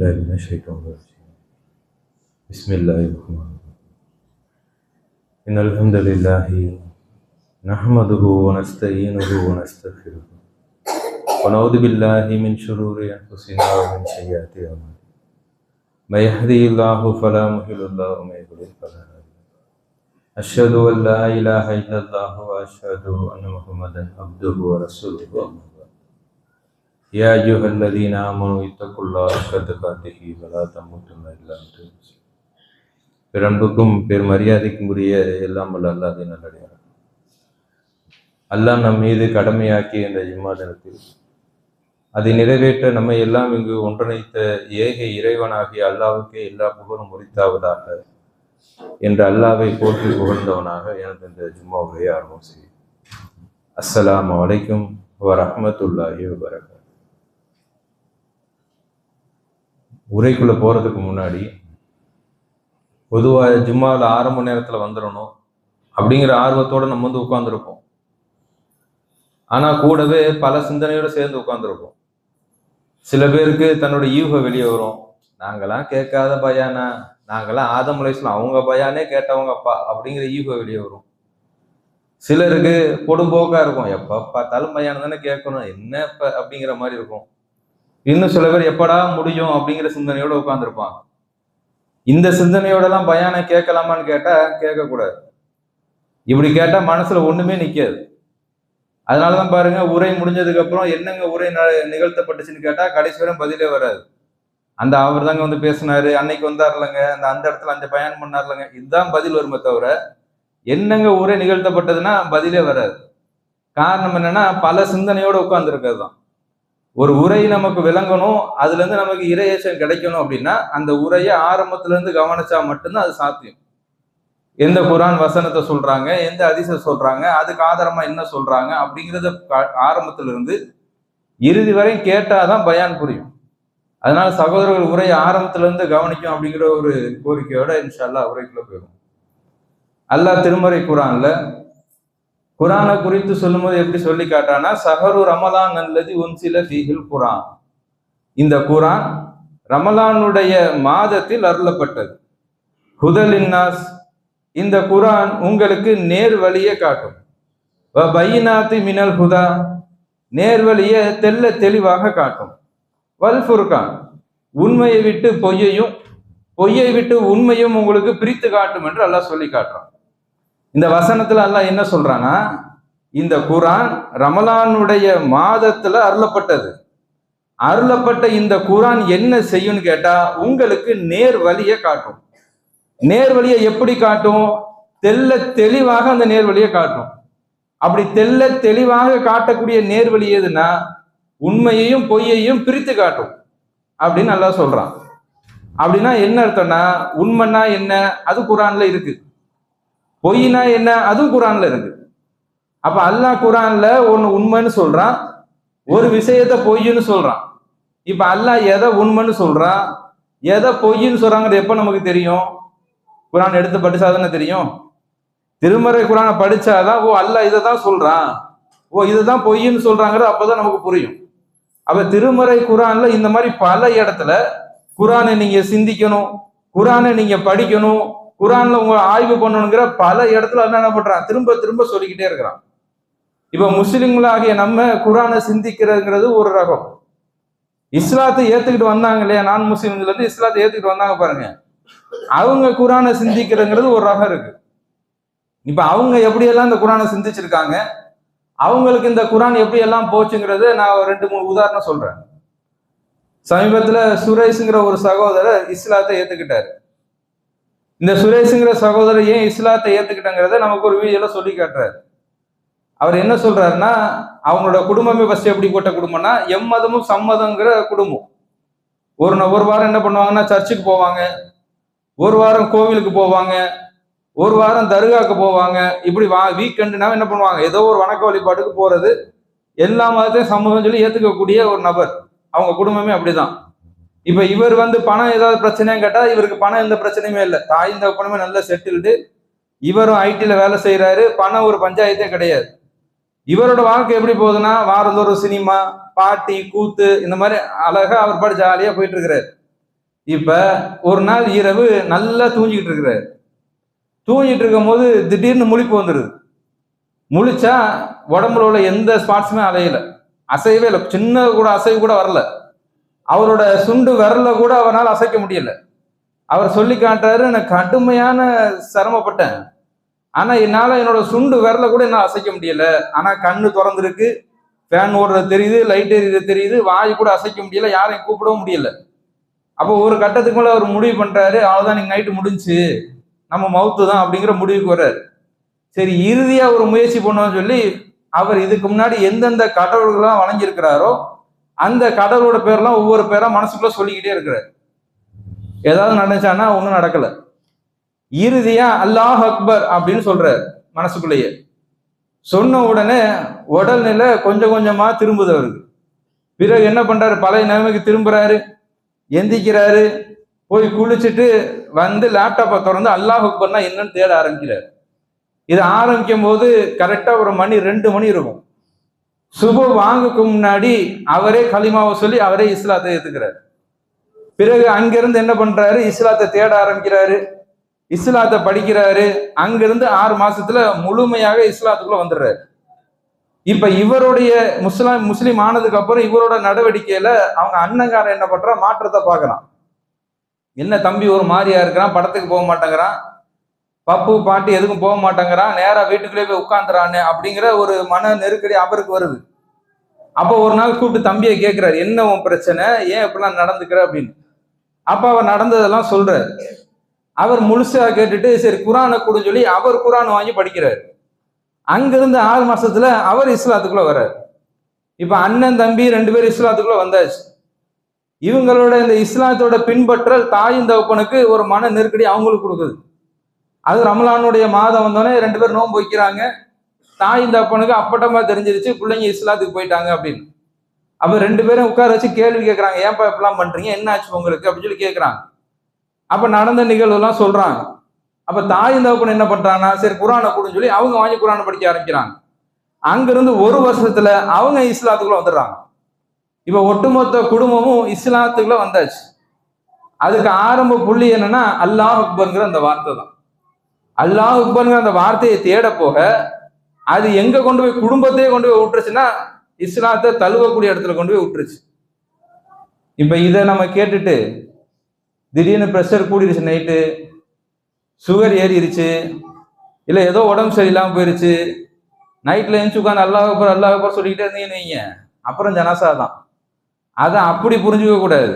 بالله من الشيطان الرجيم. بسم الله الرحمن الرحيم. إن الحمد لله نحمده ونستعينه ونستغفره. ونعوذ بالله من شرور أنفسنا ومن سيئات أعمالنا. من يهدي الله فلا مضل له ومن يضلل فلا هادي أشهد أن لا إله إلا الله وأشهد أن محمدا عبده ورسوله. أما يا أيها الذين آمنوا اتقوا الله حق تقاته ولا تموتن إلا وأنتم مسلمون பெரன்புக்கும் பெருமரியாதைக்கும் உரிய எல்லாம் வல்ல அல்லாஹ் நல்லடியார் அல்லாஹ் நம் மீது கடமையாக்கிய இந்த ஜிம்மா தினத்தில் அதை நிறைவேற்ற நம்மை எல்லாம் இங்கு ஒன்றிணைத்த ஏக இறைவனாகிய அல்லாவுக்கே எல்லா புகழும் உரித்தாவதாக என்று அல்லாவை போற்றி புகழ்ந்தவனாக எனக்கு இந்த ஜும்மாவுடைய ஆரம்பம் செய்யும் அஸ்ஸலாமு அலைக்கும் வரஹ்மத்துல்லாஹி வபரகாத்துஹு உரைக்குள்ளே போகிறதுக்கு முன்னாடி பொதுவாக ஜும்மாவில் ஆறு மணி நேரத்தில் வந்துடணும் அப்படிங்கிற ஆர்வத்தோட நம்ம வந்து உட்காந்துருப்போம் ஆனால் கூடவே பல சிந்தனையோடு சேர்ந்து உட்காந்துருப்போம் சில பேருக்கு தன்னோட ஈக வெளியே வரும். நாங்களாம் கேட்காத பயானா? நாங்கெல்லாம் ஆதம் அலைஸ்லாம் அவங்க பயானே கேட்டவங்க அப்பா அப்படிங்கிற ஈகோ வெளியே வரும். சிலருக்கு கொடும்போக்காக இருக்கும். எப்போ பார்த்தாலும் பயானம் தானே கேட்கணும். என்ன இப்போ அப்படிங்கிற மாதிரி இருக்கும். இன்னும் சில பேர் எப்படா முடியும் அப்படிங்கிற சிந்தனையோட உட்காந்துருப்பாங்க இந்த சிந்தனையோடலாம் பயானை கேட்கலாமான்னு கேட்டா கேட்கக்கூடாது. இப்படி கேட்டா மனசுல ஒண்ணுமே நிக்காது. அதனாலதான் பாருங்க உரை முடிஞ்சதுக்கு அப்புறம் என்னங்க உரை நிகழ்த்தப்பட்டுச்சுன்னு கேட்டா கடைசி வரை பதிலே வராது. அந்த அவர் தாங்க வந்து பேசினாரு அன்னைக்கு வந்தார்லங்க அந்த அந்த இடத்துல அந்த பயன் பண்ணார்லங்க இதுதான் பதில் வருமே தவிர என்னங்க உரை நிகழ்த்தப்பட்டதுன்னா பதிலே வராது. காரணம் என்னன்னா பல சிந்தனையோட உட்கார்ந்துருக்கிறது தான் ஒரு உரை நமக்கு விளங்கணும் அதுல இருந்து நமக்கு இரையேசம் கிடைக்கணும் அப்படின்னா அந்த உரையை ஆரம்பத்துல இருந்து கவனிச்சா மட்டும்தான் அது சாத்தியம். எந்த குரான் வசனத்தை சொல்றாங்க எந்த அதிச சொல்றாங்க அதுக்கு ஆதாரமா என்ன சொல்றாங்க அப்படிங்கறத க- ஆரம்பத்துல இருந்து இறுதி வரையும் கேட்டாதான் பயான் புரியும். அதனால சகோதரர்கள் உரையை ஆரம்பத்துல இருந்து கவனிக்கும் அப்படிங்கிற ஒரு கோரிக்கையோட இன்ஷால்லா உரைக்குள்ள போயிடும் அல்லாஹ் திருமறை குரான்ல குரானை குறித்து சொல்லும்போது எப்படி சொல்லி காட்டானா சஹரு ரமலான் அல்லது உன்சில ஃபீஹில் குரான். இந்த குரான் ரமலானுடைய மாதத்தில் அருளப்பட்டது. ஹுதல் இன்னாஸ் இந்த குரான் உங்களுக்கு நேர் வழியை காட்டும். வ பையினாத்தி மினல் ஹுதா நேர்வழியை தெல்ல தெளிவாக காட்டும். வல் ஃபுர்கான் உண்மையை விட்டு பொய்யையும் பொய்யை விட்டு உண்மையும் உங்களுக்கு பிரித்து காட்டும் என்று அல்லாஹ் சொல்லி காட்டுறான். இந்த வசனத்துல அல்லாஹ் என்ன சொல்றான்னா இந்த குரான் ரமலானுடைய மாதத்துல அருளப்பட்டது. அருளப்பட்ட இந்த குரான் என்ன செய்யும்னு கேட்டா உங்களுக்கு நேர் வழியை காட்டும். நேர் வழியை எப்படி காட்டும்? தெல்ல தெளிவாக அந்த நேர் வழியை காட்டும். அப்படி தெல்ல தெளிவாக காட்டக்கூடிய நேர் வழி எதுனா உண்மையையும் பொய்யையும் பிரித்து காட்டும். அப்படின்னு நல்லா சொல்றான். அப்படின்னா என்ன அர்த்தம்னா உண்மைன்னா என்ன? அது குரான்ல இருக்கு. பொய்னா என்ன? அதுவும் குரான்ல இருக்கு. அப்ப அல்லாஹ் குரான்ல ஒன்னு உண்மைன்னு சொல்றான் ஒரு விஷயத்த பொய்ன்னு சொல்றான் இப்ப அல்லாஹ் எதை உண்மைன்னு சொல்றான் எதை பொய்ன்னு சொல்றாங்கிறது எப்ப நமக்கு தெரியும்? குரான் எடுத்து படிச்சாதானே தெரியும்? திருமறை குரானை படிச்சாதான் ஓ அல்லாஹ் இதை தான் சொல்றான். ஓ இதுதான் பொய்ன்னு சொல்றாங்கிறது அப்பதான் நமக்கு புரியும். அப்ப திருமறை குரான்ல இந்த மாதிரி பல இடத்துல குரானை நீங்க சிந்திக்கணும் குரானை நீங்க படிக்கணும் குரான்ல உங்க ஆய்வு பண்ணணுங்கிற பல இடத்துல என்ன பண்றான்? திரும்ப திரும்ப சொல்லிக்கிட்டே இருக்கிறான். இப்ப முஸ்லிம்களாகிய நம்ம குரானை சிந்திக்கிறதுங்கிறது ஒரு ரகம். இஸ்லாத்தை ஏத்துக்கிட்டு வந்தாங்க இல்லையா? நான் முஸ்லீம்ல இருந்து இஸ்லாத்தை ஏத்துக்கிட்டு வந்தாங்க பாருங்க. அவங்க குரானை சிந்திக்கிறதுங்கிறது ஒரு ரகம் இருக்கு. இப்ப அவங்க எப்படியெல்லாம் இந்த குரானை சிந்திச்சிருக்காங்க? அவங்களுக்கு இந்த குரான் எப்படி எல்லாம் போச்சுங்கிறது நான் ஒரு ரெண்டு மூணு உதாரணம் சொல்றேன். சமீபத்துல சுரேஷ்ங்கிற ஒரு சகோதரர் இஸ்லாத்தை ஏத்துக்கிட்டாரு. இந்த சுரேஷுங்கிற சகோதரர் ஏன் இஸ்லாத்தை ஏத்துக்கிட்டாங்கிறத நமக்கு ஒரு வீடியோல சொல்லி காட்டுறாரு. அவர் என்ன சொல்றாருன்னா அவங்களோட குடும்பமே ஃபர்ஸ்ட் எப்படிப்பட்ட குடும்பம்னா எம்மதமும் சம்மதங்கிற குடும்பம். ஒரு ஒரு வாரம் என்ன பண்ணுவாங்கன்னா சர்ச்சுக்கு போவாங்க. ஒரு வாரம் கோவிலுக்கு போவாங்க. ஒரு வாரம் தர்காக்கு போவாங்க. இப்படி வா வீக்கெண்டுனா என்ன பண்ணுவாங்க? ஏதோ ஒரு வணக்க வழிபாட்டுக்கு போறது. எல்லா மதத்தையும் சம்மதம் சொல்லி ஏத்துக்கக்கூடிய ஒரு நபர். அவங்க குடும்பமே அப்படிதான். இப்ப இவர் வந்து பணம் ஏதாவது பிரச்சனைன்னு கேட்டா இவருக்கு பணம் எந்த பிரச்சனையுமே இல்லை. தாய் இந்த பணமே நல்லா செட்டில்டு இவரும் ஐடில வேலை செய்யறாரு பணம் ஒரு பஞ்சாயத்தே கிடையாது. இவரோட வாழ்க்கை எப்படி போகுதுன்னா வாரந்தோறும் சினிமா பாட்டி கூத்து இந்த மாதிரி அழகா அவர் பாடு ஜாலியா போயிட்டு இருக்கிறாரு இப்ப ஒரு நாள் இரவு நல்லா தூங்கிட்டு இருக்கிறாரு தூங்கிட்டு இருக்கும் போது திடீர்னு முழிப்பு வந்துடுது முழிச்சா உடம்புல உள்ள எந்த ஸ்பாட்ஸுமே அலையல. அசையவே இல்லை. சின்ன கூட அசைவு கூட வரல. அவரோட சுண்டு விரல கூட அவனால் அசைக்க முடியல. அவர் சொல்லி காட்டுறாரு நான் கடுமையான சிரமப்பட்டேன். ஆனா என்னால என்னோட சுண்டு விரல கூட என்னால் அசைக்க முடியல. ஆனா கண்ணு திறந்திருக்கு ஃபேன் ஓடுறது தெரியுது லைட் எரியது தெரியுது வாய் கூட அசைக்க முடியல யாரையும் கூப்பிடவும் முடியல. அப்போ ஒரு கட்டத்துக்கு மேலே அவர் முடிவு பண்றாரு அவ்வளோதான் நீங்க நைட்டு முடிஞ்சுச்சு. நம்ம மவுத்து தான் அப்படிங்கிற முடிவுக்கு வர்றாரு. சரி இறுதியா ஒரு முயற்சி பண்ணுவோம்னு சொல்லி அவர் இதுக்கு முன்னாடி எந்தெந்த கடவுள்கள்லாம் வழங்கியிருக்கிறாரோ அந்த கடவுளோட பேர்லாம் ஒவ்வொரு பேரா மனசுக்குள்ள சொல்லிக்கிட்டே இருக்கிறார். ஏதாவது நடந்துச்சானா ஒன்றும் நடக்கல. இறுதியா அல்லாஹ் அக்பர் அப்படின்னு சொல்றாரு மனசுக்குள்ளேயே. சொன்ன உடனே உடல்நிலை கொஞ்சம் கொஞ்சமா திரும்புது அவருக்கு. பிறகு என்ன பண்றாரு? பழைய நிலைமைக்கு திரும்புறாரு. எந்திக்கிறாரு. போய் குளிச்சுட்டு வந்து லேப்டாப்பை திறந்து அல்லாஹ் அக்பர்னா என்னன்னு தேட ஆரம்பிக்கிறார். இது ஆரம்பிக்கும் போது கரெக்டா ஒரு மணி ரெண்டு மணி இருக்கும். சுபு வாங்குக்கு முன்னாடி அவரே களிமாவை சொல்லி அவரே இஸ்லாத்தை ஏத்துக்கிறார். பிறகு அங்கிருந்து என்ன பண்றாரு? இஸ்லாத்தை தேட ஆரம்பிக்கிறாரு. இஸ்லாத்தை படிக்கிறாரு. அங்கிருந்து ஆறு மாசத்துல முழுமையாக இஸ்லாத்துக்குள்ள வந்துடுறாரு. இப்ப இவருடைய முஸ்லாம் முஸ்லீம் ஆனதுக்கு அப்புறம் இவரோட நடவடிக்கையில அவங்க அண்ணங்காரன் என்ன பண்றான் மாற்றத்தை பார்க்கறான் என்ன தம்பி ஒரு மாதிரியா இருக்கிறான் படத்துக்கு போக மாட்டேங்கிறான். பப்பு பாட்டி எதுக்கும் போக மாட்டேங்கிறான் நேராக வீட்டுக்குள்ளே போய் உட்காந்துறான்னு அப்படிங்கிற ஒரு மன நெருக்கடி அவருக்கு வருது. அப்போ ஒரு நாள் கூப்பிட்டு தம்பியை கேட்குறாரு என்ன உன் பிரச்சனை? ஏன் இப்படிலாம் நடந்துக்கிற அப்படின்னு. அப்போ அவர் நடந்ததெல்லாம் சொல்றாரு. அவர் முழுசா கேட்டுட்டு சரி குரானை கொடுன்னு சொல்லி அவர் குரான் வாங்கி படிக்கிறார். அங்கிருந்து ஆறு மாசத்துல அவர் இஸ்லாத்துக்குள்ள வர்றாரு. இப்ப அண்ணன் தம்பி ரெண்டு பேரும் இஸ்லாத்துக்குள்ள வந்தாச்சு. இவங்களோட இந்த இஸ்லாத்தோட பின்பற்றல் தாயின் தகப்பனுக்கு ஒரு மன நெருக்கடி அவங்களுக்கு கொடுக்குது. அது ரமலானுடைய மாதம் வந்தோடனே ரெண்டு பேரும் நோன்பு வைக்கிறாங்க. தாய்ந்த அப்பனுக்கு அப்பட்டமா தெரிஞ்சிருச்சு பிள்ளைங்க இஸ்லாத்துக்கு போயிட்டாங்க அப்படின்னு. அப்ப ரெண்டு பேரும் உட்கார வச்சு கேள்வி கேட்கறாங்க ஏன்பா இப்பெல்லாம் பண்றீங்க? என்ன ஆச்சு உங்களுக்கு? அப்படின்னு சொல்லி கேட்கறாங்க அப்ப நடந்த நிகழ்வுலாம் சொல்றாங்க. அப்ப தாய் தகப்பன் என்ன பண்றாங்கன்னா சரி குரானை கொடுன்னு சொல்லி அவங்க வாங்கி குரானை படிக்க ஆரம்பிக்கிறாங்க. அங்கிருந்து ஒரு வருஷத்துல அவங்க இஸ்லாத்துக்குள்ள வந்துடுறாங்க. இப்ப ஒட்டுமொத்த குடும்பமும் இஸ்லாத்துக்குள்ள வந்தாச்சு. அதுக்கு ஆரம்ப புள்ளி என்னன்னா அல்லாஹ் அக்பருங்கிற அந்த வார்த்தை தான். அல்லாஹ் அக்பர்ங்கிற அந்த வார்த்தையை தேட போக அது எங்க கொண்டு போய் குடும்பத்தையே கொண்டு போய் விட்டுருச்சுன்னா இஸ்லாத்தை தழுவக்கூடிய இடத்துல கொண்டு போய் விட்டுருச்சு. இப்ப இதை நம்ம கேட்டுட்டு திடீர்னு ப்ரெஷர் கூடிருச்சு நைட்டு சுகர் ஏறிடுச்சு இல்லை ஏதோ உடம்பு சரியில்லாமல் போயிருச்சு நைட்டில் எழுந்து உட்காந்து அல்லாஹ் அக்பர் அல்லாஹ் அக்பர் சொல்லிக்கிட்டே இருந்தீங்கன்னு வைங்க. அப்புறம் ஜனாசா தான். அதை அப்படி புரிஞ்சுக்க கூடாது.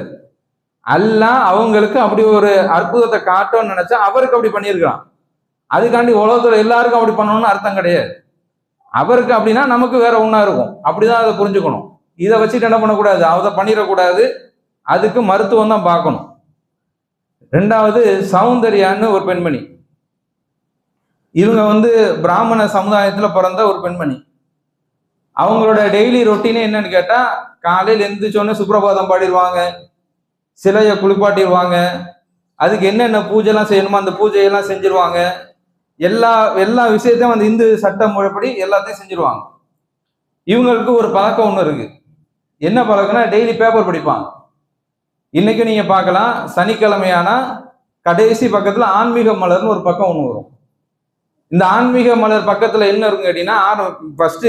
அல்லாஹ் அவங்களுக்கு அப்படி ஒரு அற்புதத்தை காட்டணும்னு நினைச்சா அவருக்கு அப்படி பண்ணியிருக்கான் அதுக்காண்டி உலகத்தில் எல்லாருக்கும் அப்படி பண்ணணும்னு அர்த்தம் கிடையாது. அவருக்கு அப்படின்னா நமக்கு வேற ஒன்றா இருக்கும். அப்படிதான் அதை புரிஞ்சுக்கணும். இதை வச்சுட்டு என்ன பண்ணக்கூடாது? அதை பண்ணிடக்கூடாது. அதுக்கு மருத்துவம் தான் பார்க்கணும். ரெண்டாவது சௌந்தர்யான்னு ஒரு பெண்மணி. இவங்க வந்து பிராமண சமுதாயத்தில் பிறந்த ஒரு பெண்மணி. அவங்களோட டெய்லி ரொட்டீனே என்னன்னு கேட்டால் காலையில் எந்திரிச்சோடனே சுப்பிரபாதம் பாடிடுவாங்க. சிலையை குளிப்பாட்டிடுவாங்க. அதுக்கு என்னென்ன பூஜைலாம் செய்யணுமோ அந்த பூஜையெல்லாம் செஞ்சிருவாங்க. எல்லா எல்லா விஷயத்தையும் அந்த இந்து சட்ட முறைப்படி எல்லாத்தையும் செஞ்சிருவாங்க. இவங்களுக்கு ஒரு பழக்கம் ஒன்று இருக்கு. என்ன பழக்கம்னா டெய்லி பேப்பர் படிப்பாங்க. இன்னைக்கு நீங்க பார்க்கலாம் சனிக்கிழமையான கடைசி பக்கத்துல ஆன்மீக மலர்னு ஒரு பக்கம் ஒன்று வரும். இந்த ஆன்மீக மலர் பக்கத்துல என்ன இருக்கும் அப்படின்னா ஃபர்ஸ்ட்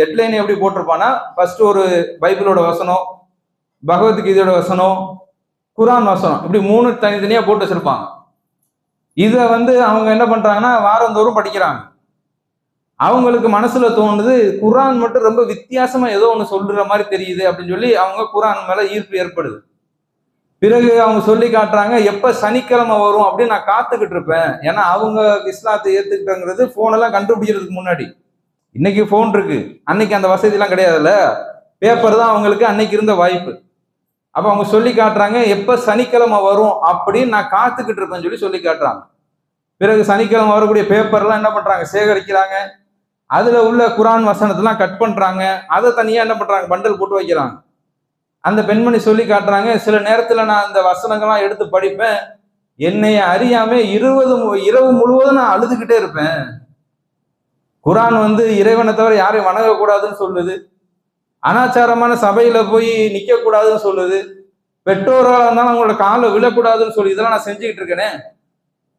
ஹெட்லைன் எப்படி போட்டிருப்பான்னா ஃபர்ஸ்ட் ஒரு பைபிளோட வசனம் பகவத்கீதையோட வசனம் குரான் வசனம் இப்படி மூணு தனித்தனியா போட்டு வச்சிருப்பாங்க. இதை வந்து அவங்க என்ன பண்ணுறாங்கன்னா வாரந்தோறும் படிக்கிறாங்க. அவங்களுக்கு மனசுல தோணுது குரான் மட்டும் ரொம்ப வித்தியாசமா ஏதோ ஒன்று சொல்ற மாதிரி தெரியுது அப்படின்னு சொல்லி அவங்க குரான் மேல ஈர்ப்பு ஏற்படுது. பிறகு அவங்க சொல்லி காட்டுறாங்க எப்ப சனிக்கிழமை வரும் அப்படின்னு நான் காத்துக்கிட்டு இருப்பேன். ஏன்னா அவங்க இஸ்லாத்தை ஏத்துக்கிட்டங்கிறது போன் எல்லாம் கண்டுபிடிக்கிறதுக்கு முன்னாடி. இன்னைக்கு போன் இருக்கு. அன்னைக்கு அந்த வசதி எல்லாம் கிடையாதுல்ல. பேப்பர் தான் அவங்களுக்கு அன்னைக்கு இருந்த வாய்ப்பு. அப்ப அவங்க சொல்லி காட்டுறாங்க எப்ப சனிக்கிழமை வரும் அப்படின்னு நான் காத்துக்கிட்டு இருப்பேன்னு சொல்லி சொல்லி காட்டுறாங்க. பிறகு சனிக்கிழமை வரக்கூடிய பேப்பர்லாம் என்ன பண்றாங்க? சேகரிக்கிறாங்க. அதுல உள்ள குரான் வசனத்தெல்லாம் கட் பண்றாங்க. அதை தனியா என்ன பண்றாங்க? பண்டல் போட்டு வைக்கிறாங்க. அந்த பெண்மணி சொல்லி காட்டுறாங்க சில நேரத்துல நான் அந்த வசனங்கள்லாம் எடுத்து படிப்பேன். என்னைய அறியாம இருபது மு- இரவு முழுவதும் நான் அழுதுகிட்டே இருப்பேன். குரான் வந்து இறைவனை தவிர யாரையும் வணங்கக்கூடாதுன்னு சொல்லுது. அனாச்சாரமான சபையில போய் நிக்க கூடாதுன்னு சொல்லுது. பெற்றோர்களாக இருந்தாலும் அவங்களோட காலை விழக்கூடாதுன்னு சொல்லி இதெல்லாம் நான் செஞ்சுக்கிட்டு இருக்கேனே.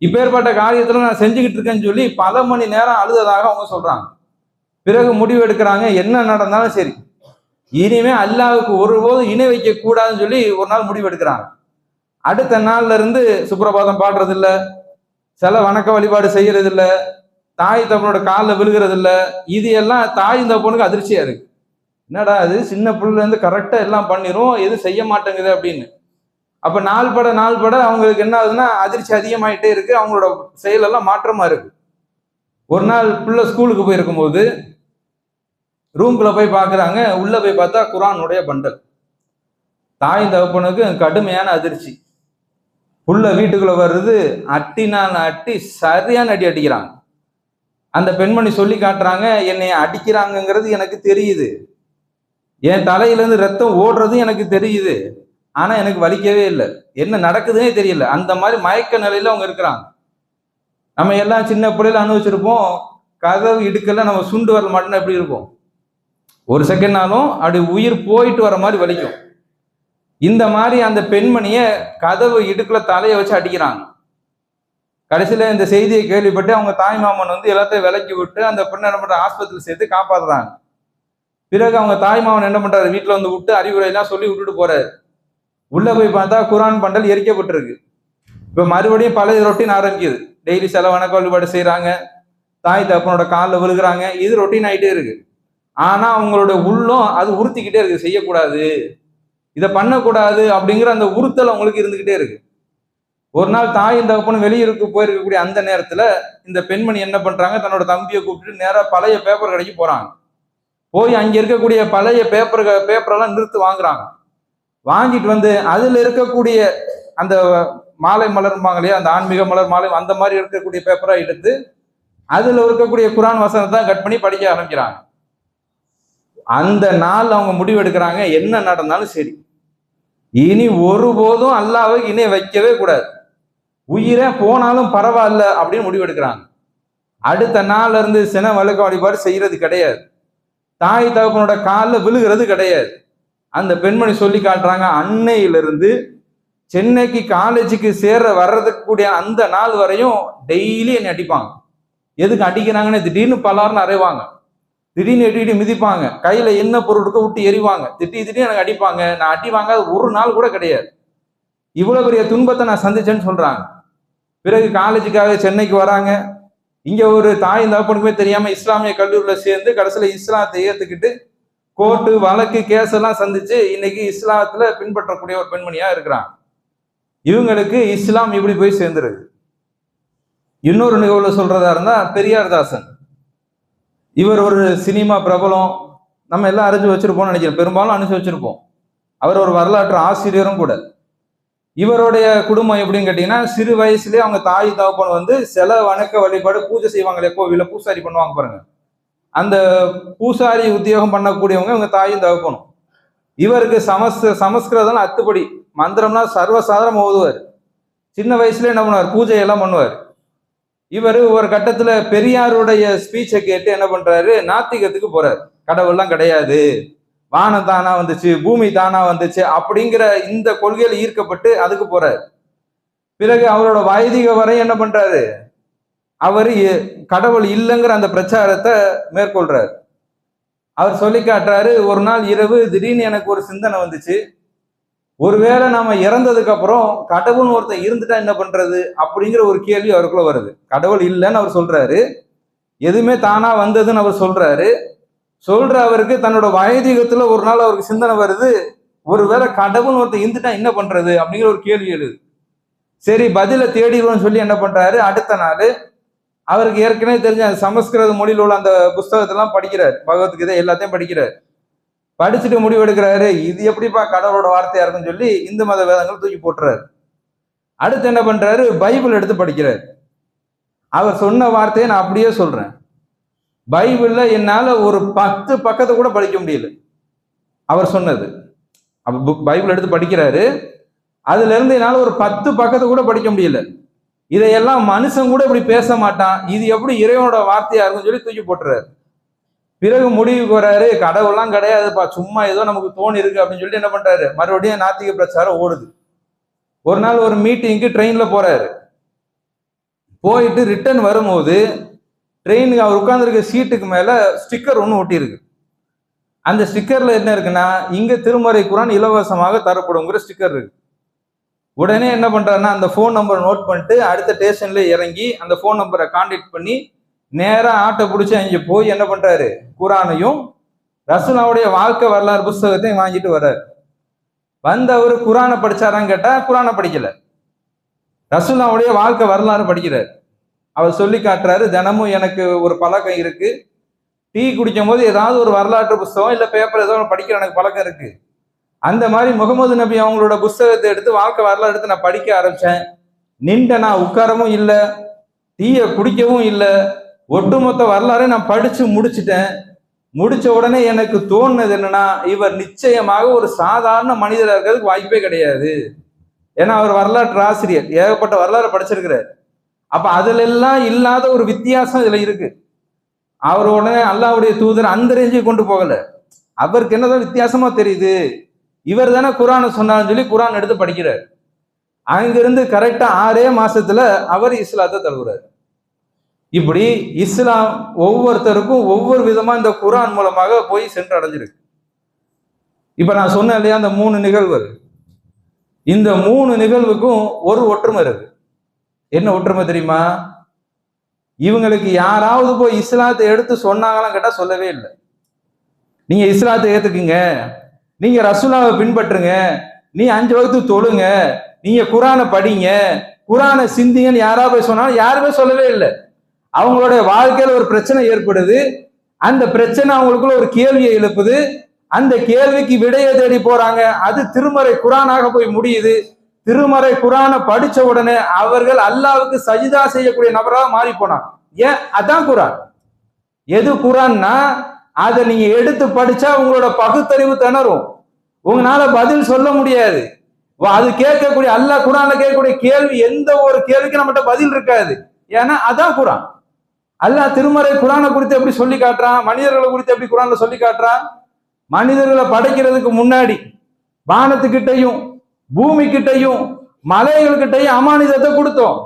இப்பேற்பட்ட காரியத்துல நான் செஞ்சுக்கிட்டு இருக்கேன்னு சொல்லி பல மணி நேரம் அழுததாக அவங்க சொல்றாங்க. பிறகு முடிவு எடுக்கிறாங்க என்ன நடந்தாலும் சரி. இனிமே அல்லாவுக்கு ஒருபோதும் இணை வைக்க கூடாதுன்னு சொல்லி ஒரு நாள் முடிவு எடுக்கிறாங்க. அடுத்த நாள்ல இருந்து சுப்பிரபாதம் பாடுறது இல்ல சில வணக்க வழிபாடு செய்யறது இல்ல தாய் தப்பனோட காலில் விழுகிறது இல்ல இது எல்லாம் தாய் தப்பனுக்கு அதிர்ச்சியா இருக்கு. என்னடா அது சின்ன பிள்ளைலேருந்து இருந்து எல்லாம் பண்ணிடும் எதுவும் செய்ய மாட்டேங்குது அப்படின்னு. அப்போ நாள் பட நாள் பட அவங்களுக்கு என்ன ஆகுதுன்னா அதிர்ச்சி அதிகமாயிட்டே இருக்கு. அவங்களோட செயலெல்லாம் மாற்றமாக இருக்கு. ஒரு நாள் பிள்ளை ஸ்கூலுக்கு போயிருக்கும் போது ரூம்குள்ளே போய் பார்க்குறாங்க உள்ளே போய் பார்த்தா குரானுடைய பண்டல். தாய் தகப்பனுக்கு கடுமையான அதிர்ச்சி. புள்ள வீட்டுக்குள்ளே வர்றது அட்டினான அட்டி சரியான அடி அடிக்கிறாங்க. அந்த பெண்மணி சொல்லி காட்டுறாங்க என்னை அடிக்கிறாங்கங்கிறது எனக்கு தெரியுது. என் தலையிலேருந்து ரத்தம் ஓடுறதும் எனக்கு தெரியுது. ஆனால் எனக்கு வலிக்கவே இல்லை. என்ன நடக்குதுன்னே தெரியல. அந்த மாதிரி மயக்க நிலையில் அவங்க இருக்கிறாங்க. நம்ம எல்லாம் சின்ன பிள்ளையில அனுபவிச்சிருப்போம். கதவு இடுக்கெல்லாம் நம்ம சுண்டு வரல மாட்டோம்னா எப்படி இருக்கும்? ஒரு செகண்ட்னாலும் அப்படி உயிர் போயிட்டு வர மாதிரி வலிக்கும். இந்த மாதிரி அந்த பெண்மணியை கதவு இடுக்குல தலையை வச்சு அடிக்கிறாங்க. கடைசியில் இந்த செய்தியை கேள்விப்பட்டு அவங்க தாய் மாமன் வந்து எல்லாத்தையும் விலக்கி விட்டு அந்த பெண்ணை என்ன ஆஸ்பத்திரியில் சேர்த்து காப்பாற்றுறாங்க பிறகு அவங்க தாய்மாவன் என்ன பண்றாரு? வீட்டில் வந்து விட்டு அறிவுரை எல்லாம் சொல்லி விட்டுட்டு போறாரு. உள்ள போய் பார்த்தா குரான் பண்டல் எரிக்கப்பட்டிருக்கு. இப்ப மறுபடியும் பழைய ரொட்டீன் ஆரம்பிக்குது. டெய்லி சில வணக்க வழிபாடு செய்றாங்க. தாய் தப்பனோட காலில் விழுகிறாங்க. இது ரொட்டீன் ஆயிட்டே இருக்கு. ஆனா அவங்களோட உள்ளம் அது உறுத்திக்கிட்டே இருக்கு. செய்யக்கூடாது. இதை பண்ணக்கூடாது அப்படிங்கிற அந்த உறுத்தல் அவங்களுக்கு இருந்துகிட்டே இருக்கு. ஒரு நாள் தாயும் தகப்பனும் வெளியூருக்கு போயிருக்கக்கூடிய அந்த நேரத்துல இந்த பெண்மணி என்ன பண்றாங்க? தன்னோட தம்பியை கூப்பிட்டு நேராக பழைய பேப்பர் கடைக்கு போறாங்க. போய் அங்க இருக்கக்கூடிய பழைய பேப்பர் பேப்பரெல்லாம் நிறுத்து வாங்குறாங்க. வாங்கிட்டு வந்து அதுல இருக்கக்கூடிய அந்த மாலை மலர்பாங்க இல்லையா அந்த ஆன்மீக மலர் மாலை அந்த மாதிரி இருக்கக்கூடிய பேப்பரை எடுத்து அதுல இருக்கக்கூடிய குரான் வசனத்தை கட் பண்ணி படிக்க ஆரம்பிக்கிறாங்க. அந்த நாள் அவங்க முடிவு எடுக்கிறாங்க என்ன நடந்தாலும் சரி. இனி ஒருபோதும் அல்லாவை இனி வைக்கவே கூடாது. உயிரே போனாலும் பரவாயில்ல அப்படின்னு முடிவு எடுக்கிறாங்க அடுத்த நாள்ல இருந்து சின வழக்கு வழிபாடு செய்யறது கிடையாது. தாய் தகப்பனோட காலில் விழுகிறது கிடையாது. அந்த பெண்மணி சொல்லி காட்டுறாங்க அன்னையிலிருந்து சென்னைக்கு காலேஜுக்கு சேர வர்றதுக்கு கூடிய அந்த நாள் வரையும் டெய்லி என்னை அடிப்பாங்க. எதுக்கு அடிக்கிறாங்கன்னு திடீர்னு பலார்னு அறைவாங்க. திடீர்னு எட்டிட்டு மிதிப்பாங்க. கையில என்ன பொருள் இருக்க விட்டு எறிவாங்க. திட்டி திட்டி எனக்கு அடிப்பாங்க. நான் அடி வாங்காத ஒரு நாள் கூட கிடையாது. இவ்வளவு பெரிய துன்பத்தை நான் சந்திச்சேன்னு சொல்றாங்க. பிறகு காலேஜுக்காக சென்னைக்கு வராங்க. இங்க ஒரு தாய் தகப்பனுக்குமே தெரியாம இஸ்லாமிய கல்லூரியில சேர்ந்து கடைசியில இஸ்லாத்தை ஏத்துக்கிட்டு கோர்ட்டு வழக்கு கேஸ் எல்லாம் சந்திச்சு இன்னைக்கு இஸ்லாத்துல பின்பற்றக்கூடிய ஒரு பெண்மணியா இருக்கிறான் இவங்களுக்கு இஸ்லாம் இப்படி போய் சேர்ந்துருது. இன்னொரு நிகழ்வுல சொல்றதா இருந்தா பெரியார் தாசன். இவர் ஒரு சினிமா பிரபலம். நம்ம எல்லாம் அறிஞ்சு வச்சிருப்போம்னு நினைக்கிறேன். பெரும்பாலும் அனுப்பிச்சு வச்சிருப்போம் அவர் ஒரு வரலாற்று ஆசிரியரும் கூட. இவருடைய குடும்பம் எப்படின்னு கேட்டீங்கன்னா சிறு வயசுலேயே அவங்க தாய் தகப்பன் வந்து சில வணக்க வழிபாடு பூஜை செய்வாங்களே கோவில பூசாரி பண்ணுவாங்க பாருங்க. அந்த பூசாரி உத்தியோகம் பண்ணக்கூடியவங்க இவங்க தாயும் தகப்பனும். இவருக்கு சமஸ் சமஸ்கிருதம் அத்துப்படி. மந்திரம்னா சர்வசாதாரம் ஓதுவார். சின்ன வயசுல என்ன பண்ணுவார்? பூஜை எல்லாம் பண்ணுவார். இவர் ஒரு கட்டத்துல பெரியாருடைய ஸ்பீச்சை கேட்டு என்ன பண்றாரு? நாத்திகத்துக்கு போறாரு. கடவுள்லாம் கிடையாது. வானம் தானா வந்துச்சு பூமி தானா வந்துச்சு அப்படிங்கிற இந்த கொள்கையில ஈர்க்கப்பட்டு அதுக்கு போறாரு. பிறகு அவரோட வைதிக வரை என்ன பண்றாரு? அவர் கடவுள் இல்லைங்கிற அந்த பிரச்சாரத்தை மேற்கொள்றாரு. அவர் சொல்லி காட்டுறாரு ஒரு நாள் இரவு திடீர்னு எனக்கு ஒரு சிந்தனை வந்துச்சு. ஒருவேளை நாம இறந்ததுக்கு அப்புறம் கடவுள்னு ஒருத்தன் இருந்துட்டா என்ன பண்றது? அப்படிங்கிற ஒரு கேள்வி அவருக்குள்ள வருது. கடவுள் இல்லைன்னு அவர் சொல்றாரு. எதுவுமே தானா வந்ததுன்னு அவர் சொல்றாரு. சொல்ற அவருக்கு தன்னோட வயதிகத்துல ஒரு நாள் அவருக்கு சிந்தனை வருது ஒருவேளை கடவுள் ஒருத்தர் இருந்துட்டா என்ன பண்றது அப்படிங்கிற ஒரு கேள்வி எழுது. சரி பதில தேடிடுவோம்னு சொல்லி என்ன பண்றாரு? அடுத்த நாள் அவருக்கு ஏற்கனவே தெரிஞ்ச அந்த சமஸ்கிருத மொழியில் உள்ள அந்த புஸ்தகத்தெல்லாம் படிக்கிறார். பகவத்கீதை எல்லாத்தையும் படிக்கிறார். படிச்சுட்டு முடிவெடுக்கிறாரு. இது எப்படிப்பா கடவுளோட வார்த்தையா இருக்குன்னு சொல்லி இந்து மத வேதங்கள் தூக்கி போட்டுறாரு. அடுத்து என்ன பண்றாரு? பைபிள் எடுத்து படிக்கிறார். அவர் சொன்ன வார்த்தையை நான் அப்படியே சொல்றேன். பைபிள்ல என்னால ஒரு பத்து பக்கத்தை கூட படிக்க முடியல. அவர் சொன்னது. அப்ப புக் பைபிள் எடுத்து படிக்கிறாரு. அதுல இருந்து என்னால ஒரு பத்து பக்கத்தை கூட படிக்க முடியல. இதையெல்லாம் மனுஷன் கூட இப்படி பேச மாட்டான். இது எப்படி இறைவனோட வார்த்தையா இருக்கும்னு சொல்லி தூக்கி போட்டுறாரு. பிறகு முடிவுக்கு வராரு. கடவுள்லாம் கிடையாதுப்பா. சும்மா ஏதோ நமக்கு தோணி இருக்கு அப்படின்னு சொல்லிட்டு என்ன பண்றாரு? மறுபடியும் நாத்திக பிரச்சாரம் ஓடுது. ஒரு நாள் ஒரு மீட்டிங்க்கு ட்ரெயின்ல போறாரு. போயிட்டு ரிட்டர்ன் வரும்போது ட்ரெயினுக்கு அவர் உட்காந்துருக்க சீட்டுக்கு மேலே ஸ்டிக்கர் ஒன்று ஒட்டியிருக்கு. அந்த ஸ்டிக்கரில் என்ன இருக்குன்னா இங்கே திருமறை குரான் இலவசமாக தரப்படுங்கிற ஸ்டிக்கர் இருக்கு. உடனே என்ன பண்ணுறாருன்னா அந்த ஃபோன் நம்பரை நோட் பண்ணிட்டு அடுத்த ஸ்டேஷன்ல இறங்கி அந்த ஃபோன் நம்பரை கான்டாக்ட் பண்ணி நேராக ஆட்டோ பிடிச்சி அங்கே போய் என்ன பண்ணுறாரு குரானையும் ரசூலாவுடைய வாழ்க்கை வரலாறு புஸ்தகத்தையும் வாங்கிட்டு வர்றாரு. வந்தவர் குரானை படிச்சாரான்னு கேட்டால் குரானை படிக்கலை. ரசுல்லாவுடைய வாழ்க்கை வரலாறு படிக்கிறார். அவர் சொல்லி காட்டுறாரு தினமும் எனக்கு ஒரு பழக்கம் இருக்கு. டீ குடிக்கும் போது ஏதாவது ஒரு வரலாற்று புஸ்தகம் இல்லை பேப்பர் ஏதோ ஒன்று படிக்கிற எனக்கு பழக்கம் இருக்கு. அந்த மாதிரி முகமது நபி அவங்களோட புஸ்தகத்தை எடுத்து வாழ்க்கை வரலாறு எடுத்து நான் படிக்க ஆரம்பிச்சேன். நின்ற நான் உட்காரவும் இல்லை டீயை குடிக்கவும் இல்லை ஒட்டுமொத்த வரலாறை நான் படிச்சு முடிச்சிட்டேன். முடிச்ச உடனே எனக்கு தோணுனது என்னன்னா இவர் நிச்சயமாக ஒரு சாதாரண மனிதராக இருக்கிறதுக்கு வாய்ப்பே கிடையாது. ஏன்னா அவர் வரலாற்று ஆசிரியர் ஏகப்பட்ட வரலாறு படிச்சிருக்கிறார். அப்ப அதுல எல்லாம் இல்லாத ஒரு வித்தியாசம் இதுல இருக்கு. அவர் உடனே அல்லாவுடைய தூதர் அந்த ரேஞ்சுக்கு கொண்டு போகல. அவருக்கு என்னதான் வித்தியாசமா தெரியுது? இவர் தானே குரானை சொன்னான்னு சொல்லி குரான் எடுத்து படிக்கிறார். அங்கிருந்து கரெக்டா ஆறே மாசத்துல அவர் இஸ்லாத்தை தழுவுறாரு. இப்படி இஸ்லாம் ஒவ்வொருத்தருக்கும் ஒவ்வொரு விதமா இந்த குரான் மூலமாக போய் சென்று அடைஞ்சிருக்கு இப்ப நான் சொன்னேன் இல்லையா அந்த மூணு நிகழ்வு இந்த மூணு நிகழ்வுக்கும் ஒரு ஒற்றுமை இருக்கு. என்ன ஒற்றுமை தெரியுமா? இவங்களுக்கு யாராவது போய் இஸ்லாத்தை எடுத்து சொன்னாங்களாம் கேட்டா சொல்லவே இல்லை. நீங்க இஸ்லாத்தை ஏத்துக்குங்க. நீங்க ரசுலாவை பின்பற்றுங்க. நீ அஞ்சு வகுத்து தொழுங்க. நீங்க குரானை படிங்க. குரானை சிந்திங்கன்னு யாரா போய் சொன்னாலும் யாருமே சொல்லவே இல்லை. அவங்களுடைய வாழ்க்கையில ஒரு பிரச்சனை ஏற்படுது. அந்த பிரச்சனை அவங்களுக்குள்ள ஒரு கேள்வியை எழுப்புது. அந்த கேள்விக்கு விடையை தேடி போறாங்க. அது திருமறை குரானாக போய் முடியுது. திருமறை குரானை படிச்ச உடனே அவர்கள் அல்லாவுக்கு சஜிதா செய்யக்கூடிய நபராக மாறி போனாங்க ஏன்? அதான் குரான். எது குரான்னா அதை நீங்க எடுத்து படிச்சா உங்களோட பகுத்தறிவு திணறும். உங்களால பதில் சொல்ல முடியாது. அது கேட்கக்கூடிய அல்லாஹ் குரான்ல கேட்கக்கூடிய கேள்வி எந்த ஒரு கேள்விக்கும் நம்மகிட்ட பதில் இருக்காது. ஏன்னா அதான் குரான். அல்லாஹ் திருமறை குரானை குறித்து எப்படி சொல்லி காட்டுறான்? மனிதர்களை குறித்து எப்படி குரான்ல சொல்லி காட்டுறான்? மனிதர்களை படைக்கிறதுக்கு முன்னாடி வானத்துக்கிட்டையும் பூமி கிட்டையும் மலைகள்கிட்டையும் அமானிதத்தை கொடுத்தோம்.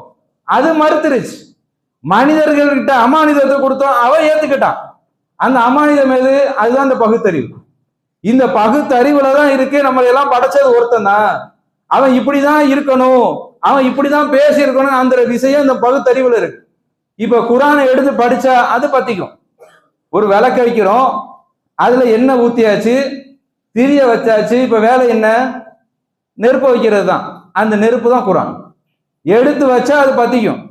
அது மறுத்துருச்சு. மனிதர்கள்கிட்ட அமானிதத்தை கொடுத்தோம். அவன் ஏத்துக்கிட்டான். அந்த அமானிதம் எது? அதுதான் அந்த பகுத்தறிவு. இந்த பகுத்தறிவுல தான் இருக்கு நம்மளை எல்லாம் படைச்சது ஒருத்தன் தான். அவன் இப்படிதான் இருக்கணும். அவன் இப்படிதான் பேசி இருக்கணும் அந்த விஷயம் இந்த பகுத்தறிவுல இருக்கு. இப்ப குரானை எடுத்து படிச்சா அது பத்திக்கும். ஒரு விளக்க வைக்கிறோம். அதுல என்ன ஊத்தியாச்சு. திரிய வச்சாச்சு. இப்ப வேலை என்ன? நெருப்பு வைக்கிறது தான் அந்த நெருப்பு தான் குரான். எடுத்து வச்சா அது பத்திக்கும்.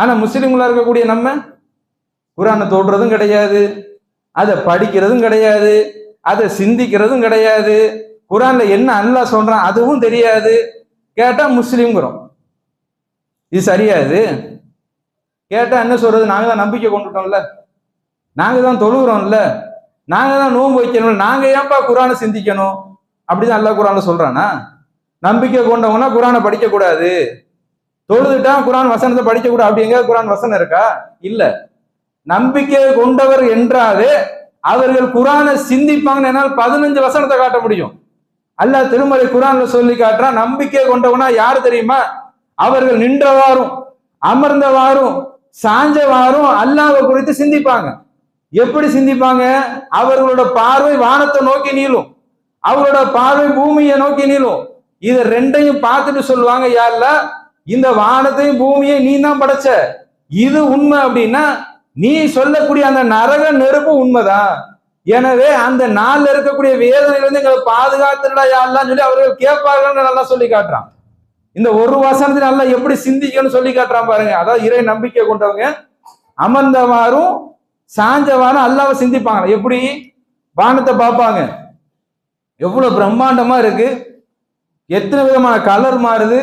ஆனா முஸ்லிம்களா இருக்கக்கூடிய நம்ம குரானை தொடுறதும் கிடையாது அதை படிக்கிறதும் கிடையாது அதை சிந்திக்கிறதும் கிடையாது. குரான்ல என்ன அல்லாஹ் சொல்றான் அதுவும் தெரியாது. கேட்டா முஸ்லீம்ங்கிறோம். இது சரியா இது? கேட்டா என்ன சொல்றது? நாங்க தான் நம்பிக்கை கொண்டுட்டோம்ல. நாங்க தான் தொழுகிறோம்ல. நாங்க தான் நோன்பு வைக்கணும் நாங்க ஏன்பா குரானை சிந்திக்கணும்? அப்படிதான் அல்லாஹ் குரான்ல சொல்றானா? நம்பிக்கை கொண்டவங்கன்னா குரானை படிக்க கூடாது தொழுதுட்டா குரான் வசனத்தை படிக்க கூடாது குரான் வசனம் இருக்கா? இல்ல. நம்பிக்கை கொண்டவர் என்றாலே அவர்கள் குரானை சிந்திப்பாங்கன்னு என்னால் பதினஞ்சு வசனத்தை காட்ட முடியும். அல்லாஹ் திருமலை குரான்ல சொல்லி காட்டுறான் நம்பிக்கை கொண்டவனா யாரு தெரியுமா? அவர்கள் நின்றவாறும் அமர்ந்தவாறும் சாஞ்சவாறும் அல்லாவை குறித்து சிந்திப்பாங்க. எப்படி சிந்திப்பாங்க? அவர்களோட பார்வை வானத்தை நோக்கி நீளும். அவரோட பார்வை பூமியை நோக்கி நீளும். இதை ரெண்டையும் பார்த்துட்டு சொல்லுவாங்க யார்ல இந்த வானத்தையும் பூமியையும் நீ தான் படைச்ச. இது உண்மை அப்படின்னா நீ சொல்லக்கூடிய அந்த நரக நெருப்பு உண்மைதான். எனவே அந்த நாள்ல இருக்கக்கூடிய வேதனையிலிருந்து எங்களை பாதுகாத்துடா யாரெல்லாம் சொல்லி அவர்கள் கேட்பார்கள் நல்லா சொல்லி காட்டுறான். இந்த ஒரு வசனத்தை நல்லா எப்படி சிந்திக்கணும்னு சொல்லி காட்டுறான் பாருங்க. அதாவது இறை நம்பிக்கை கொண்டவங்க அமர்ந்தவாரும் சாஞ்சவாரும் அல்லாவை சிந்திப்பாங்க. எப்படி? வானத்தை பார்ப்பாங்க. எவ்வளவு பிரம்மாண்டமா இருக்கு. எத்தனை விதமான கலர் மாறுது?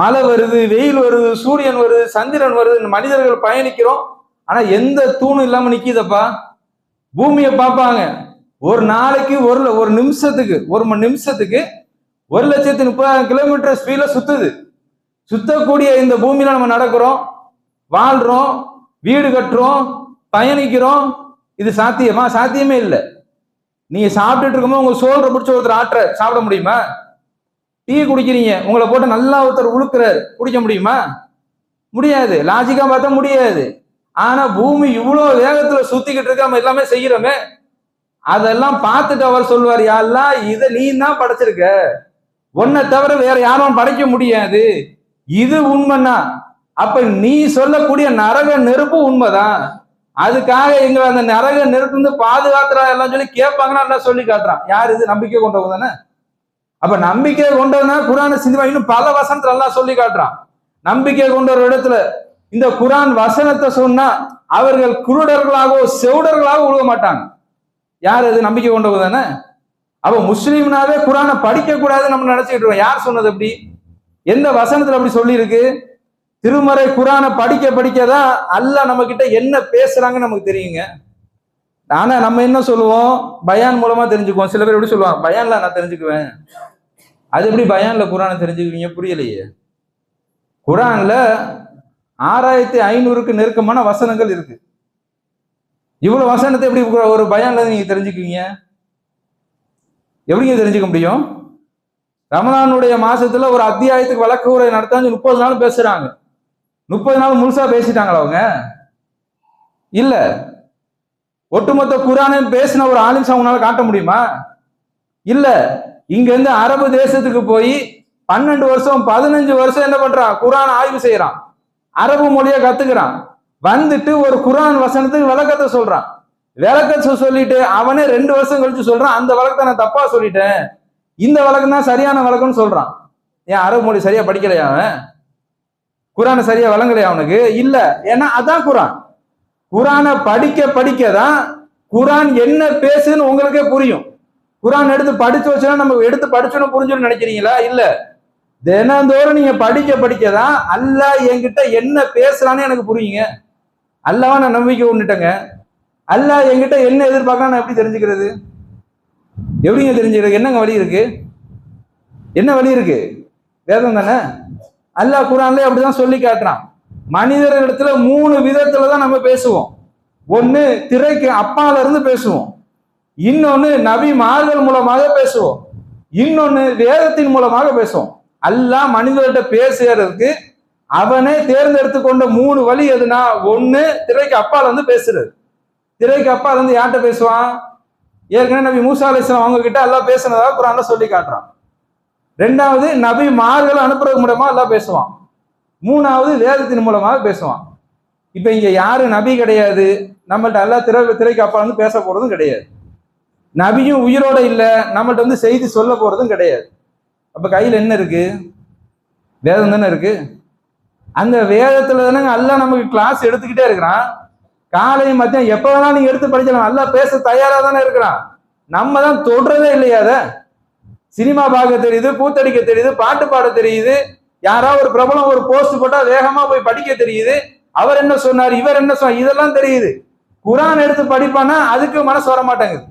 மழை வருது வெயில் வருது சூரியன் வருது சந்திரன் வருது மனிதர்கள் பயணிக்கிறோம். ஆனா எந்த தூணும் இல்லாம நிக்கிதப்பா? பூமியை பார்ப்பாங்க. ஒரு நாளைக்கு ஒரு ஒரு நிமிஷத்துக்கு ஒரு மணி நிமிஷத்துக்கு ஒரு லட்சத்தி முப்பதாயிரம் கிலோமீட்டர் ஸ்பீட்ல சுத்துது. சுத்தக்கூடிய இந்த பூமியில நம்ம நடக்கிறோம். வாழ்றோம் வீடு கட்டுறோம் பயணிக்கிறோம். இது சாத்தியமா? சாத்தியமே இல்லை. நீங்க சாப்பிட்டுட்டு இருக்கும்போது உங்க சோல்ற பிடிச்ச ஒருத்தர் ஆற்ற சாப்பிட முடியுமா? டீ குடிக்கிறீங்க. உங்களை போட்டு நல்லா ஒருத்தர் உழுக்கிறார். குடிக்க முடியுமா? முடியாது. லாஜிக்கா பார்த்தா முடியாது. ஆனா பூமி இவ்வளவு வேகத்துல சுத்திக்கிட்டு இருக்க. நம்ம எல்லாமே செய்யறோமே. அதெல்லாம் பார்த்துட்டு அவர் சொல்லுவார் யாரெல்லாம் இதை நீ தான் படைச்சிருக்க. உன்னை தவிர வேற யாரும் படைக்க முடியாது. இது உண்மைன்னா அப்ப நீ சொல்லக்கூடிய நரக நெருப்பு உண்மைதான். அதுக்காக எங்க அந்த நரக நெருப்பு வந்து பாதுகாத்துறா எல்லாம் சொல்லி கேட்பாங்கன்னா எல்லாம் சொல்லி காட்டுறான். யார் இது? நம்பிக்கை கொண்டவங்க தானே? அப்ப நம்பிக்கை கொண்டவனா குரான சிந்திவா இன்னும் பல வசனத்துல எல்லாம் சொல்லி காட்டுறான். நம்பிக்கை கொண்ட ஒரு இடத்துல இந்த குரான் வசனத்தை சொன்னா அவர்கள் குருடர்களாகவோ செவுடர்களாக உழுவ மாட்டாங்க. யார் அது? நம்பிக்கை கொண்டவங்க தானே? அப்ப முஸ்லீம்னாவே குரானை படிக்க கூடாதுன்னு நம்ம நினைச்சிட்டு இருக்கோம். யார் சொன்னது அப்படி? எந்த வசனத்துல அப்படி சொல்லியிருக்கு? திருமறை குரானை படிக்க படிக்கதான் அல்ல நம்ம கிட்ட என்ன பேசுறாங்கன்னு நமக்கு தெரியுங்க. ஆனா நம்ம என்ன சொல்லுவோம்? பயான் மூலமா தெரிஞ்சுக்குவோம். சில பேர் எப்படி சொல்லுவாங்க? பயான்ல நான் தெரிஞ்சுக்குவேன். அது எப்படி பயான்ல குரானை தெரிஞ்சுக்குவீங்க? புரியலையே. குரான்ல ஆறாயிரத்தி ஐநூறுக்கு நெருக்கமான வசனங்கள் இருக்கு. இவ்வளவு வசனத்தை எப்படி ஒரு பயான்ல நீங்க தெரிஞ்சுக்குவீங்க? எப்படிங்க தெரிஞ்சுக்க முடியும்? ரமணானுடைய மாசத்துல ஒரு அத்தியாயத்துக்கு வழக்கு உரை நடத்தாஞ்சு முப்பது நாள் பேசுறாங்க. முப்பது நாள் முழுசா பேசிட்டாங்களா அவங்க? இல்லை. ஒட்டுமொத்த குரானை பேசின ஒரு ஆலிம்ஸ் அவங்களால காட்ட முடியுமா? இல்ல. இங்க இருந்து அரபு தேசத்துக்கு போய் பன்னெண்டு வருஷம் பதினஞ்சு வருஷம் என்ன பண்றான் குரான் ஆய்வு செய்யறான். அரபு மொழியை கத்துக்கிறான். வந்துட்டு ஒரு குரான் வசனத்துக்கு விளக்கத்தை சொல்றான். விளக்கத்தை சொல்லிட்டு அவனே ரெண்டு வருஷம் கழிச்சு சொல்றான் அந்த வழக்கத்தை நான் தப்பா சொல்லிட்டேன். இந்த வழக்கம் தான் சரியான வழக்கம்னு சொல்றான். ஏன் அரபு மொழி சரியா படிக்கலையா அவன்? குரானை சரியா வழங்கலையா அவனுக்கு? இல்ல. ஏன்னா அதான் குரான். குரானை படிக்க படிக்க தான் குரான் என்ன பேசுன்னு உங்களுக்கே புரியும். குரான் எடுத்து படிச்சு வச்சோன்னா நம்ம எடுத்து படிச்சோன்னு புரிஞ்சுன்னு நினைக்கிறீங்களா? இல்ல. தினந்தோறும் நீங்க படிக்க படிக்க தான் அல்லாஹ் என்கிட்ட என்ன பேசுறான்னு எனக்கு புரியுங்க. அல்லவா நான் நம்பிக்கை கொண்டுட்டேங்க அல்லாஹ் என்கிட்ட என்ன எதிர்பார்க்கலாம் நான் எப்படி தெரிஞ்சுக்கிறது? எப்படிங்க தெரிஞ்சுக்கிறது? என்னங்க வழி இருக்கு? என்ன வழி இருக்கு? வேதம் தானே? அல்லாஹ் குரான்லேயே அப்படிதான் சொல்லி காட்டுறான். மனிதர்களிடத்துல மூணு விதத்துல தான் நம்ம பேசுவோம். ஒன்று திரைக்கு அப்பால இருந்து பேசுவோம். இன்னொன்னு நபி மார்கள் மூலமாக பேசுவோம். இன்னொன்னு வேதத்தின் மூலமாக பேசுவோம். எல்லாம் மனிதர்கிட்ட பேசுறதுக்கு அவனே தேர்ந்தெடுத்து கொண்ட மூணு வழி எதுனா ஒன்று திரைக்கு அப்பால இருந்து பேசுறது. திரைக்கு அப்பால இருந்து யார்கிட்ட பேசுவான்? ஏற்கனவே நபி மூசா அலிஸ்லாம் அவங்க கிட்ட எல்லாம் பேசுனதா குரான்ல சொல்லி காட்டுறான். ரெண்டாவது நபி மார்கள் அனுப்புறது மூலமா எல்லாம் பேசுவான். மூணாவது வேதத்தின் மூலமாக பேசுவான். இப்போ இங்கே யாரு நபி கிடையாது. நம்மள்ட்ட எல்லாம் திரை திரைக்கு அப்பாலும் பேச போறதும் கிடையாது. நபியும் உயிரோட இல்லை நம்மள்ட்ட வந்து செய்தி சொல்ல போறதும் கிடையாது. அப்போ கையில் என்ன இருக்கு? வேதம் தானே இருக்கு? அந்த வேதத்துல தானே எல்லாம் நமக்கு கிளாஸ் எடுத்துக்கிட்டே இருக்கிறான். காலையும் மத்தியம் எப்ப வேணாலும் நீங்க எடுத்து படிக்கலாம். நல்லா பேச தயாரா தானே இருக்கிறான். நம்ம தான் தொடுறதே இல்லையா அதை. சினிமா பார்க்க தெரியுது பூத்தடிக்க தெரியுது பாட்டு பாட தெரியுது. யாராவது ஒரு பிரபலம் ஒரு போஸ்ட் போட்டா வேகமா போய் படிக்க தெரியுது. அவர் என்ன சொன்னார் இவர் என்ன சொன்னார் இதெல்லாம் தெரியுது. குரான் எடுத்து படிப்பானா அதுக்கு மனசு வர மாட்டேங்குது.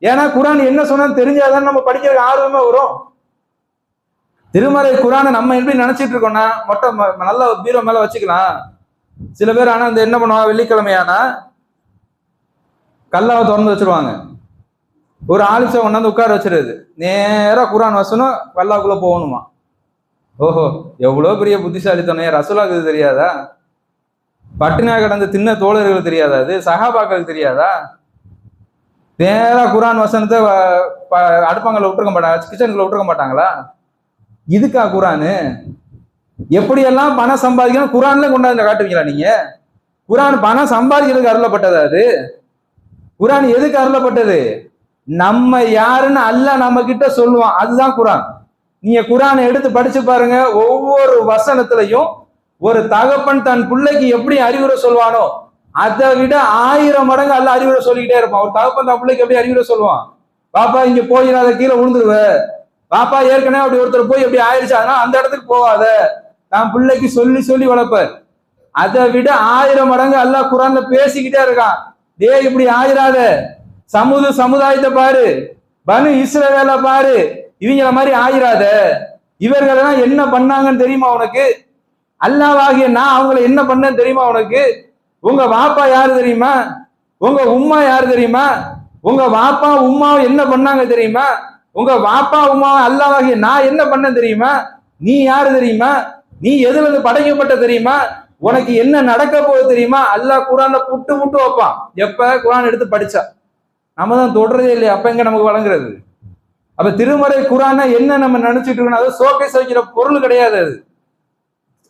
ஏன்னா குரான் என்ன சொன்னான்னு தெரிஞ்சாதான் நம்ம படிக்கிறதுக்கு ஆர்வமே வரும். திருமறை குரானை நம்ம எப்படி நினைச்சிட்டு இருக்கோம்னா மொட்டை ம- நல்ல பீரோ மேல வச்சுக்கலாம். சில பேர் ஆனா அந்த என்ன பண்ணுவாங்க வெள்ளிக்கிழமையானா கல்லாவை திறந்து வச்சிருவாங்க. ஒரு ஆலிசை கொண்டாந்து உட்கார வச்சிருது. நேரா குரான் வசனம் கல்லாவுக்குள்ள போகணுமா? ஓஹோ எவ்வளோ பெரிய புத்திசாலித்தனையா ரசூலாக்கு இது தெரியாதா? பட்டினா கடந்து தின்ன தோழர்களுக்கு தெரியாதா அது சகாபாக்களுக்கு தெரியாதா? நேராக குரான் வசனத்தை வ- ப- விட்டுருக்க மாட்டாங்க கிச்சனுக்குள்ள விட்டுருக்க மாட்டாங்களா? இதுக்கா குரானு? எப்படியெல்லாம் பணம் சம்பாதிக்கணும்? குரான்ல கொண்டாந்து காட்டுவீங்களா நீங்க? குரான் பணம் சம்பாதிக்கிறதுக்கு அருளப்பட்டதா அது? குரான் எதுக்கு அருளப்பட்டது? நம்ம யாருன்னு அல்ல நம்ம கிட்ட சொல்லுவான். அதுதான் குரான். நீங்க குரானை எடுத்து படிச்சு பாருங்க. ஒவ்வொரு வசனத்திலையும் ஒரு தகப்பன் தன் பிள்ளைக்கு எப்படி அறிவுரை சொல்வானோ அதை விட ஆயிரம் மடங்கு அல்ல அறிவுரை சொல்லிக்கிட்டே இருப்பான். ஒரு தகப்பன் தன் பிள்ளைக்கு எப்படி அறிவுரை சொல்லுவான்? பாப்பா இங்க போயிடாத கீழே விழுந்துருவ. பாப்பா ஏற்கனவே அப்படி ஒருத்தர் போய் எப்படி ஆயிடுச்சு அதனால அந்த இடத்துக்கு போகாத. தான் பிள்ளைக்கு சொல்லி சொல்லி வளர்ப்ப அதை விட ஆயிரம் மடங்கு அல்ல குரான்ல பேசிக்கிட்டே இருக்கான். டேய் இப்படி ஆயிராத. சமுது சமுதாயத்தை பாரு. பனு இஸ்ரவேல பாரு. இவங்கள மாதிரி ஆயிராத இவர்களெல்லாம் என்ன பண்ணாங்கன்னு தெரியுமா உனக்கு? அல்லாவாகிய நான் அவங்கள என்ன பண்ணேன்னு தெரியுமா உனக்கு? உங்க வாப்பா யாரு தெரியுமா? உங்க உம்மா யாரு தெரியுமா? உங்க வாப்பா உம்மா என்ன பண்ணாங்க தெரியுமா? உங்க வாப்பா உம்மா அல்லாஹ் நான் என்ன பண்ண தெரியுமா? நீ யாரு தெரியுமா? நீ எதுல இருந்து படைக்கப்பட்ட தெரியுமா? உனக்கு என்ன நடக்க போகுது தெரியுமா? அல்லாஹ் குரான்ல புட்டு புட்டு வைப்பான். எப்ப? குரான் எடுத்து படிச்சா. நம்ம தான் தொடரதே இல்லையா. அப்ப எங்க நமக்கு வழங்குறது? அப்ப திருமறை குரான என்ன நம்ம நினைச்சிட்டு இருக்கோம் அது சோகேஸ் வைக்கிற பொருள் கிடையாது அது.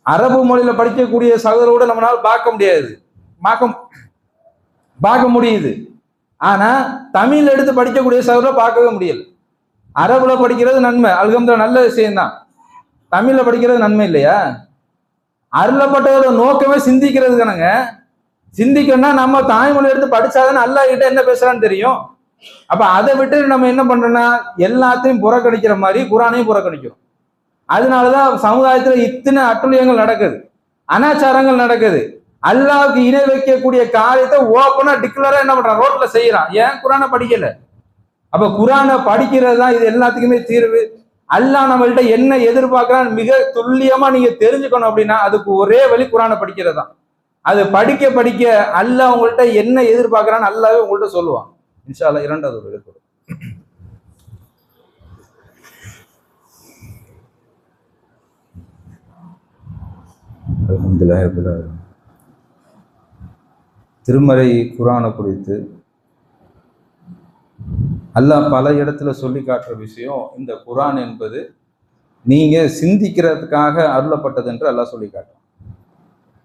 அரபு மொழியில படிக்கக்கூடிய சகோதரோட நம்மளால பார்க்க முடியாது. பார்க்க பார்க்க முடியுது. ஆனா தமிழ் எடுத்து படிக்கக்கூடிய சகோதரை பார்க்கவே முடியல. அரபுல படிக்கிறது நன்மை. அல்கம்துல நல்ல விஷயம்தான். தமிழ்ல படிக்கிறது நன்மை இல்லையா? அருளப்பட்டதோட நோக்கமே சிந்திக்கிறது கணங்க சிந்திக்கணும்னா நம்ம தாய்மொழி எடுத்து படிச்சாதான் அல்லாஹ் கிட்ட என்ன பேசுறான்னு தெரியும்? அப்ப அதை விட்டு நம்ம என்ன பண்றோம்னா எல்லாத்தையும் புறக்கணிக்கிற மாதிரி குரானையும் புறக்கணிக்கிறோம். அதனாலதான் சமுதாயத்துல இத்தனை அட்டுழியங்கள் நடக்குது அனாச்சாரங்கள் நடக்குது. அல்லாவுக்கு இணை வைக்கக்கூடிய காரியத்தை ஓப்பனா டிக்ளரா என்ன பண்றான்? ரோட்ல செய்யறான். ஏன்? குரானை படிக்கல. அப்ப குரானை படிக்கிறது தான் இது எல்லாத்துக்குமே தீர்வு. அல்லாஹ் நம்மள்ட்ட என்ன எதிர்பார்க்கறான்? மிக துல்லியமா நீங்க தெரிஞ்சுக்கணும் அப்படின்னா அதுக்கு ஒரே வழி குரானை படிக்கிறது தான். அது படிக்க படிக்க அல்லாஹ் உங்கள்கிட்ட என்ன எதிர்பார்க்கறான்னு அல்லாவே உங்கள்ட்ட சொல்லுவான். இன்ஷா இரண்டாவது ஒரு திருமறை குரானை குறித்து அல்லாஹ் பல இடத்துல சொல்லி காட்டுற விஷயம் இந்த குரான் என்பது நீங்க சிந்திக்கிறதுக்காக அருளப்பட்டது என்று அல்லாஹ் சொல்லி காட்டும்.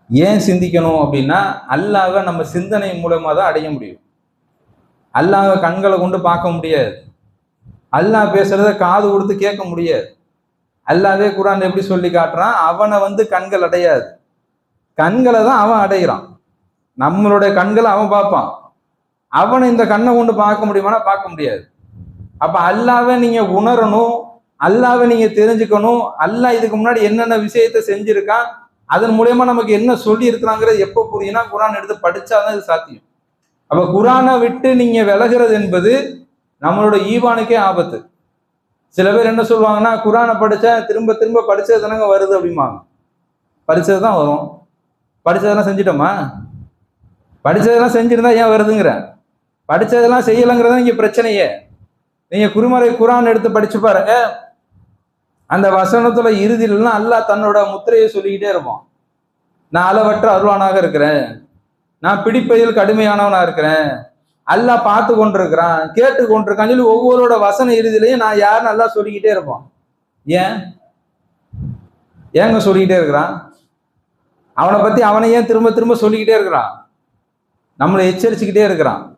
ஏன் சிந்திக்கணும் அப்படின்னா அல்லாஹ நம்ம சிந்தனை மூலமா தான் அடைய முடியும். அல்லாஹ கண்களை கொண்டு பார்க்க முடியாது. அல்லாஹ் பேசுறத காது கொடுத்து கேட்க முடியாது. அல்லாவே குரான் எப்படி சொல்லி காட்டுறான்? அவனை வந்து கண்கள் அடையாது. கண்களை தான் அவன் அடைகிறான். நம்மளுடைய கண்களை அவன் பார்ப்பான். அவனை இந்த கண்ணை கொண்டு பார்க்க முடியுமானா பார்க்க முடியாது. அப்ப அல்லாவை நீங்க உணரணும் அல்லாவை நீங்க தெரிஞ்சுக்கணும் அல்லாஹ் இதுக்கு முன்னாடி என்னென்ன விஷயத்த செஞ்சிருக்கான் அதன் மூலயமா நமக்கு என்ன சொல்லி இருக்கிறாங்கிறது எப்போ புரியும்னா குரான் எடுத்து படிச்சாதான் இது சாத்தியம். அப்போ குரானை விட்டு நீங்கள் விலகிறது என்பது நம்மளோட ஈவானுக்கே ஆபத்து. சில பேர் என்ன சொல்லுவாங்கன்னா குரானை படித்தா திரும்ப திரும்ப படித்தது தானங்க வருது அப்படிம்பாங்க. படித்தது தான் வரும். படித்ததெல்லாம் செஞ்சிட்டோமா? படித்ததெல்லாம் செஞ்சிருந்தா ஏன் வருதுங்கிற? படித்ததெல்லாம் செய்யலைங்கிறத இங்கே பிரச்சனையே. நீங்கள் குருமறை குரான் எடுத்து படிச்சு பாருங்க அந்த வசனத்தில் இறுதியிலாம் அல்லாஹ் தன்னோட முத்திரையை சொல்லிக்கிட்டே இருப்பான். நான் அளவற்ற அருவானாக இருக்கிறேன். நான் பிடிப்பதில் கடுமையானவனா இருக்கிறேன். அல்லா பார்த்து கொண்டிருக்கிறான் கேட்டு கொண்டிருக்கான்னு சொல்லி ஒவ்வொருவரோட வசன இறுதியிலையும் நான் யார் நல்லா சொல்லிக்கிட்டே இருப்பான்? ஏன்? ஏங்க சொல்லிக்கிட்டே இருக்கிறான்? அவனை பத்தி அவனை ஏன் திரும்ப திரும்ப சொல்லிக்கிட்டே இருக்கிறான்? நம்மளை எச்சரிச்சுக்கிட்டே இருக்கிறான்.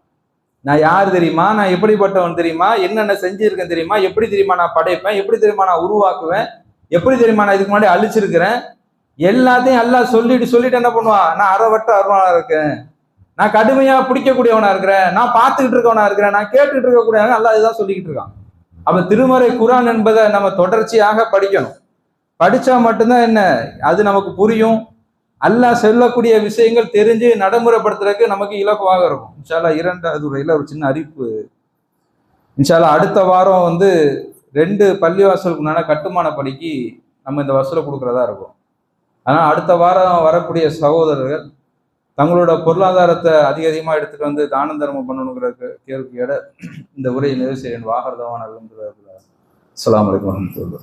நான் யார் தெரியுமா? நான் எப்படிப்பட்டவன் தெரியுமா? என்னென்ன செஞ்சிருக்கேன் தெரியுமா? எப்படி தெரியுமா நான் படைப்பேன்? எப்படி தெரியுமா நான் உருவாக்குவேன்? எப்படி தெரியுமா நான் இதுக்கு முன்னாடி அழிச்சிருக்கிறேன்? எல்லாத்தையும் எல்லாம் சொல்லிட்டு சொல்லிட்டு என்ன பண்ணுவான் நான் அறவட்ட அருவனா இருக்கேன். நான் கடுமையா பிடிக்கக்கூடியவனா இருக்கிறேன். நான் பார்த்துக்கிட்டு இருக்கவனா இருக்கிறேன். நான் கேட்டுட்டு இருக்கக்கூடியவன் நல்லா இதுதான் சொல்லிக்கிட்டு இருக்கான். அப்ப திருமறை குரான் என்பதை நம்ம தொடர்ச்சியாக படிக்கணும். படிச்சா மட்டும்தான் என்ன? அது நமக்கு புரியும். அல்லாஹ் சொல்லக்கூடிய விஷயங்கள் தெரிஞ்சு நடைமுறைப்படுத்துறதுக்கு நமக்கு இலக்குவாக இருக்கும். இன்ஷால்லா இரண்டாவது உரையில் ஒரு சின்ன அறிவிப்பு. இன்ஷால்லா அடுத்த வாரம் வந்து ரெண்டு பள்ளிவாசலுக்குண்டான கட்டுமான பணிக்கு நம்ம இந்த வசூலை கொடுக்குறதா இருக்கும். ஆனால் அடுத்த வாரம் வரக்கூடிய சகோதரர்கள் தங்களோட பொருளாதாரத்தை அதிக அதிகமாக எடுத்துட்டு வந்து தான தர்மம் பண்ணணுங்கிற கேள்வியோட இந்த உரையை நிறைவு செய்ய வாகரதவான அஸ்லாம் வலைக்கம் வரமத்துள்ள